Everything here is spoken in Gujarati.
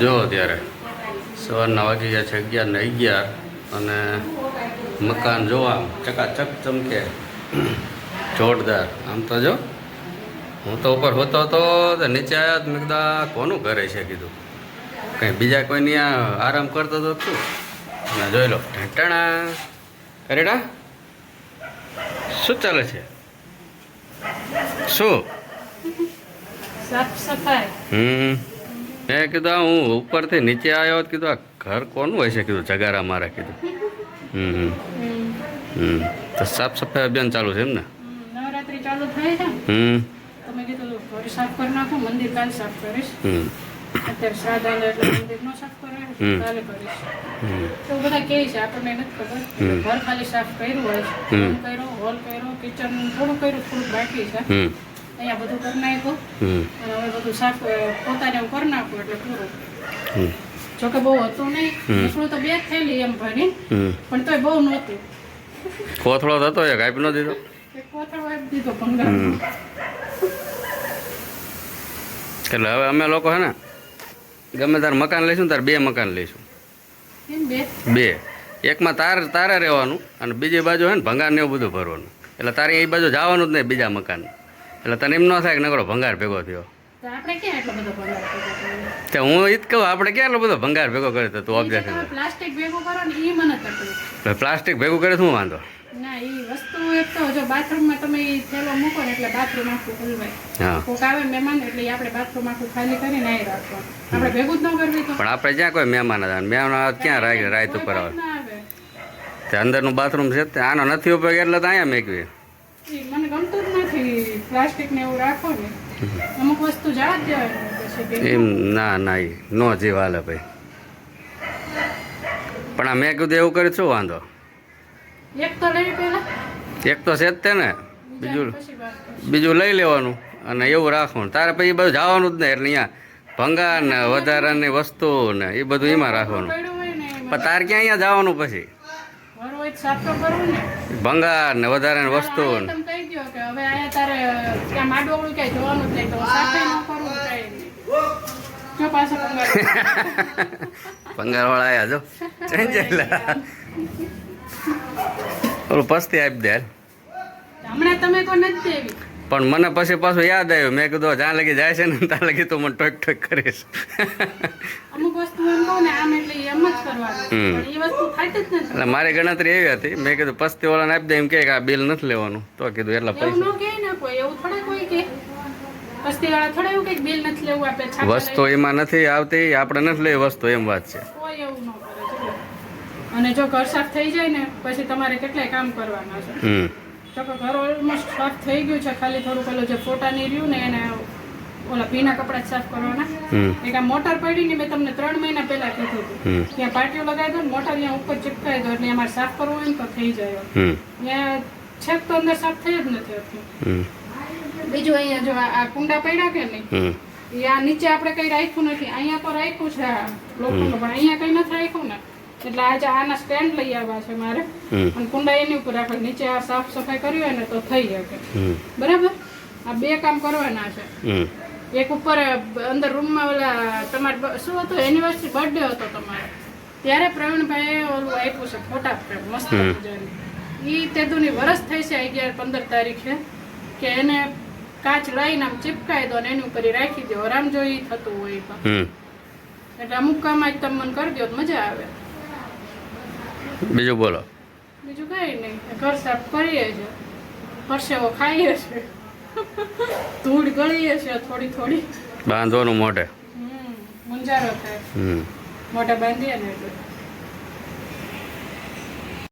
જો અત્યારે સવારના વાગી ગયા છે અગિયાર ને અગિયાર અને મકાન જોવા ચકાચક ચમકે. જોરદાર. આમ તો જો હું તો ઉપર હોતો હતો તો નીચે આવ્યા તો મેં કોનું ઘરે છે કીધું. કંઈ બીજા કોઈની આરામ કરતો તો શું અને જોઈ લો ઢંટાણા કરેડા શું ચાલે છે? શું? સાફ સફાઈ. હમ. મેં કીધું હું ઉપરથી નીચે આવ્યો કીધું આ ઘર કોનું હોય છે કીધું જગારા મારા કીધું. હમ હમ. તો સાફ સફાઈ અભિયાન ચાલુ છે એમ ને? નવરાત્રી ચાલુ થાય છે. હમ. તમે કીધું ઘર સાફ કરી નાખો મંદિર કાલ સાફ કરીશ. હમ. અત્યારે શ્રાદ્ધ આવે એટલે મંદિર નો સાફ કરે કાલે કરીશ. તો બધા કહે છે આપણને નથી ખબર. ઘર ખાલી સાફ કર્યું હોય છે. હમ. રૂમ કર્યો હોલ કર્યો કિચન થોડું કર્યું થોડુંક બાકી છે. અહીંયા બધું કરી નાખ્યું. અને હવે બધું સાફ પોતાને એવું કરી નાખું એટલે પૂરું. જોકે બહુ હતું નહીં. નીકળું તો બે થયેલી એમ ભરી પણ તોય બહુ નહોતું. કોથળો થતો એક આપી ન દીધો? કોથળો આપી દીધો ભંગાર એટલે હવે અમે લોકો હે ને ગમે તાર મકાન લઈશું તાર બે મકાન લઈશું. બે? બે. એકમાં તાર તારે રહેવાનું અને બીજી બાજુ હે ને ભંગાર ને એવું બધું ભરવાનું. એટલે તારે એ બાજુ જવાનું જ નહીં બીજા મકાન. એટલે તને એમ ન થાય કે નકરો ભંગાર ભેગો થયો. તો હું એ જ કહું આપણે ક્યાં એટલો બધો ભંગાર ભેગો કરે તો તું ઓબ્જેક્શન પ્લાસ્ટિક ભેગું કરો ને એ મને તકલીફ પ્લાસ્ટિક ભેગું કરે શું વાંધો? ના એ વસ્તુ એક તો જો બાથરૂમમાં તમે થેલો મૂકો ને એટલે બાથરૂમ આખું ખુલવાય હા. કોક આવે મહેમાન એટલે આપણે બાથરૂમ આખું ખાલી કરીને અહીં રાખવાનું. આપણે ભેગું જ ન કરવી તો. પણ આપણે જ્યાં કોઈ મહેમાન હતા મહેમાન ક્યાં રાખ રાત ઉપર આવે. તે અંદરનું બાથરૂમ છે આનો નથી ઉપયોગ એટલે તો અહીંયા મેકવી. મને ગમતું જ નથી પ્લાસ્ટિક ને એવું રાખો ને અમુક વસ્તુ જવા જ દેવાય એમ ના ના એ નો જીવ હાલે ભાઈ. પણ આ મેં કીધું એવું કર્યું શું વાંધો? એક તો લઈ પેલા એક તો છે જ તે ને. બીજું. બીજું લઈ લેવાનું અને એવું રાખવાનું. તારે પછી બધું જવાનું જ ને એટલે અહીંયા ભંગાર ને વધારાની વસ્તુ ને એ બધું એમાં રાખવાનું. પણ તારે ક્યાં અહીંયા જવાનું પછી? ઘર સાફ તો કરવું ને. ભંગાર ને વધારાની વસ્તુ તમે કહી દો કે હવે આયા તારે ત્યાં માડવાળું ક્યાંય જોવાનું જ નહીં તો સાફે ન કરવું કાંઈ પાછો ભંગાર. વાળા આવ્યા જો. ઓલું પસ્તી આપી દે હમણાં તમે તો નથી દેવી. પણ મને પછી પાછું યાદ આવ્યું. મેં કીધું જ્યાં લગી જાય છે ને ત્યાં લગી તો મને ટોક ટોક કરીશ. અમુક વસ્તુ એમ કહું ને આમ એટલે એમ જ કરવાનું હમ. એ વસ્તુ થાય જ નથી. એટલે મારી ગણતરી એવી હતી. મેં કીધું પસ્તી વાળાને આપી દે. એમ કે આ બિલ નથી લેવાનું. તો કીધું એટલા પૈસા. ને કોઈ એવું થોડા કોઈ કે વસ્તુ એમાં નથી આવતી આપણે નથી લેવી વસ્તુ એમ વાત છે. અને જો ઘર સાફ થઈ જાય ને પછી તમારે કેટલાય કામ કરવાના છે. તો કે ઘર ઓલમોસ્ટ સાફ થઈ ગયું છે. ખાલી થોડું પેલું જે ફોટા ની રહ્યું ને એને ઓલા ભીના કપડા સાફ કરવાના. એક આ મોટર પડી ને મેં તમને ત્રણ મહિના પહેલા કીધું હતું. ત્યાં પાટીઓ લગાવી દો ને મોટર ત્યાં ઉપર ચિપકાવી દો એટલે અમારે સાફ કરવું હોય ને તો થઈ જાય. ત્યાં છેક તો અંદર સાફ થઈ જ નથી બીજું અહીંયા જો આ કુંડા પડ્યા કે નહીં? એ આ નીચે આપણે કઈ રાખ્યું નથી. અહીંયા તો રાખ્યું છે લોખંડનું પણ અહીંયા કઈ નથી રાખ્યું ને. એટલે આજે આના સ્ટેન્ડ લઈ આવ્યા છે મારે. અને કુંડા એની ઉપર રાખે નીચે આ સાફ સફાઈ કરવી હોય ને તો થઈ શકે. બરાબર? આ બે કામ કરવાના છે. એક ઉપર અંદર રૂમમાં ઓલા તમારે શું હતું? એનિવર્સરી બર્થડે હતો તમારો. ત્યારે પ્રવીણભાઈએ ઓલું આપ્યું છે ફોટા ફ્રેમ મસ્ત. મજાની. ઈ તેદુની વરસ થઈ છે અગિયાર પંદર તારીખે. કે એને કાચ લઈને આમ ચિપકાઈ દો ને એની ઉપર રાખી દો આરામ જો થતું હોય એટલે અમુક કામ આજ તમે મને કરી દો તો મજા આવે. બીજું બોલો. બીજું કઈ નહીં. ઘર સાફ કરીએ છે પરસેવો ખાઈએ છે ધૂળ ગળીએ છે થોડી થોડી. બાંધવાનું મોઢે. હમ મુંજારો થાય. હમ. મોઢે બાંધીએ ને એટલે.